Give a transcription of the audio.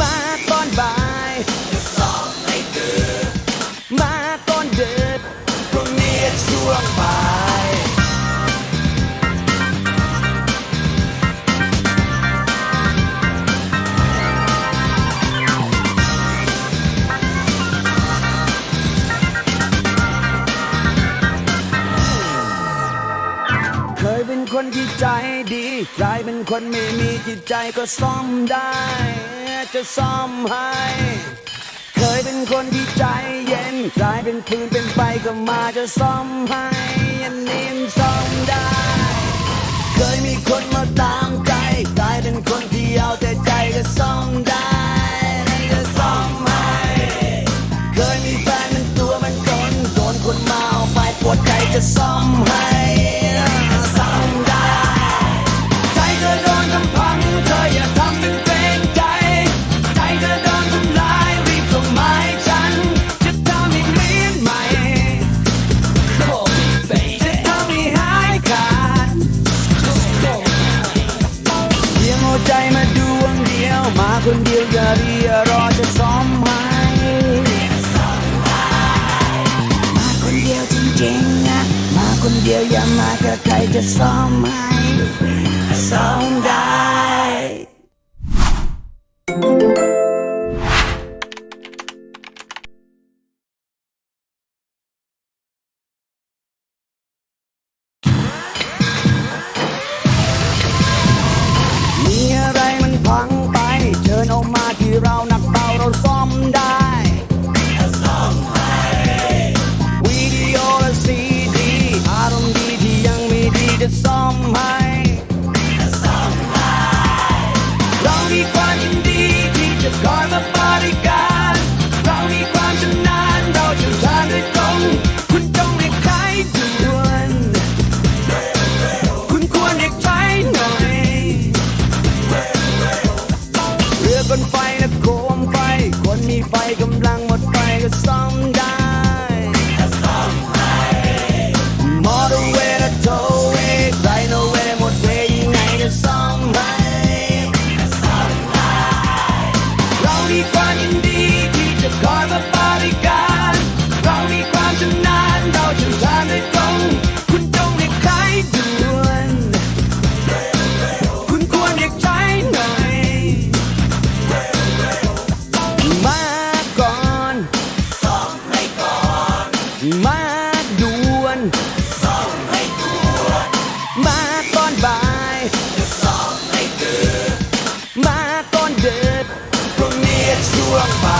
มาตอนบ่ายมาตอนด็กพรงนี้ช่วงบ่า คนที่ใจดี กลายเป็นคนไม่มีจิตใจก็ซ่อมได้ จะซ่อมให้ เคยเป็นคนที่ใจเย็น กลายเป็นคืนเป็นไฟก็มาจะซ่อมให้อันนี้มันซ่อมได้ เคยมีคนมาตามใจ กลายเป็นคนที่เอาแต่ใจก็ซ่อมได้ก็ซ่อมให้เคยมีแฟนเป็นตัวมันจนโดนคนมาเอาไปปวดใจจะซ่อม คนเดียวอย่าเรียรอจะซ้อมให้มาคนเดียวจริงๆนะมาคนเดียวอย่ามากับใครจะซ้อมให้ซ้อมได้ มาด่วนซ่อมให้ด่วนมาตอนบ่ายซ่อมให้ดึกมาตอนดึกพรุ่งนี้ช่วงบ่าย